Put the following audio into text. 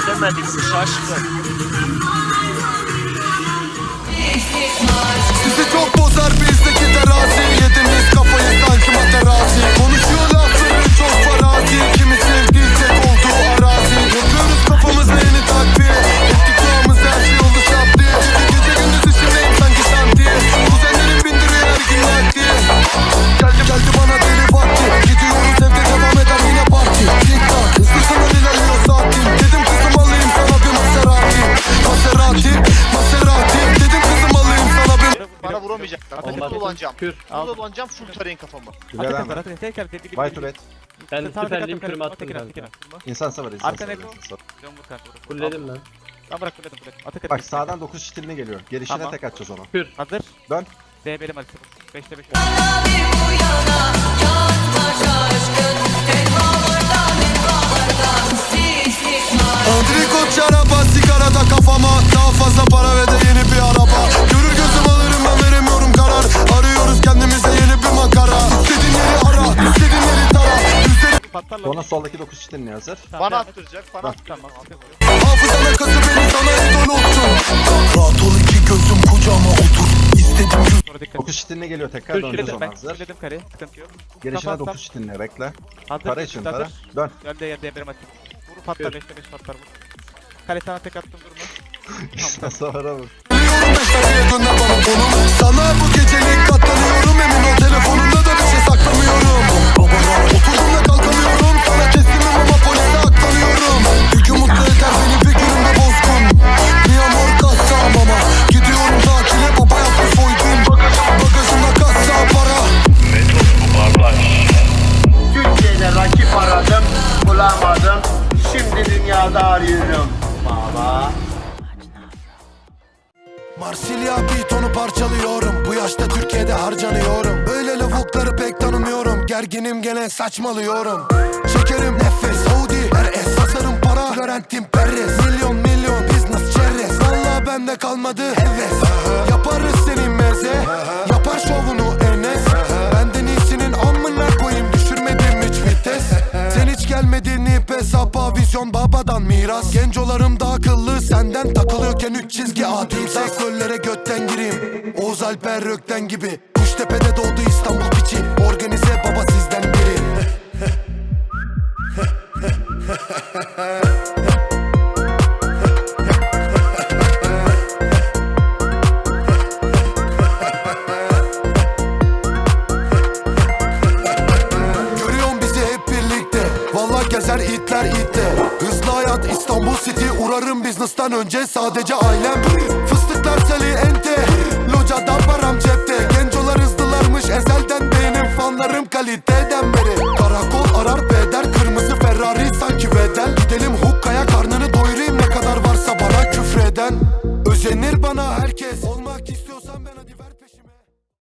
şeyler demedik mi şaşkın? Dolanacağım. Kür. Burada dolanacağım full tarayın kafamı. Gülen tekrar tekrar. White Red. Ben süperliyim kürümü attım kanka. İnsan sever insan Arkana sever. koy. insan vur kanka vur. Fulledim ben. Tamam bırak fulledim fulledim. Atı Bak sağdan 9 stiline geliyor. Gelişine Tamam. tek atacağız onu. Kür. Hazır. Dön. D benim hadi 5'te 5. Antrikot şaraba sigarada kafama Daha fazla para ve de yeni bir araba Görür Patlarla. Sonra soldaki 9 stiline hazır. Tamam, Bana devam et. attıracak. Bana Bak. Tamam. atı vur. hafızana kazı beni sana idol olsun Rahat ol iki gözüm kucağıma otur İstediğim gün Sonra dikkat. 9 stiline geliyor tekrar döneceğiz ona ben. hazır. Fulledim kare. Sıkıntı yok. Gelişine Kapat, 9 stiline bekle. Hazır. Para için hazır. para. Dön. Gel de D benim hadi. Vur patlar 5'te 5 patlar vur. Kale sana tek attım durma. Biliyorum beş dakikaya gönder bana konum Sana bu gecelik katlanıyorum Emin Marsilya onu parçalıyorum. Bu yaşta Türkiye'de harcanıyorum. Böyle lavukları pek tanımıyorum. Gerginim gene saçmalıyorum. Çekerim nefes. Audi RS Basarım para. Florentin Perez. Milyon milyon business çerez. Valla bende kalmadı heves miras Gencolarım da akıllı. Senden Takılıyorken üç çizgi adil Sağ göllere götten gireyim. Oğuz Alper Rökten gibi. Kuştepe'de doğdu İstanbul piçi. Organize baba sizden biri Gezer itler itle Hızlı hayat İstanbul City. Uğrarım business'tan önce sadece ailem. Fıstıklar seli ente. Locada param cepte. Gencolar hızlılarmış ezelden Benim fanlarım kaliteden beri. Karakol arar beder Kırmızı Ferrari sanki bedel. Gidelim hukkaya karnını doyurayım Ne kadar varsa bana küfreden. Özenir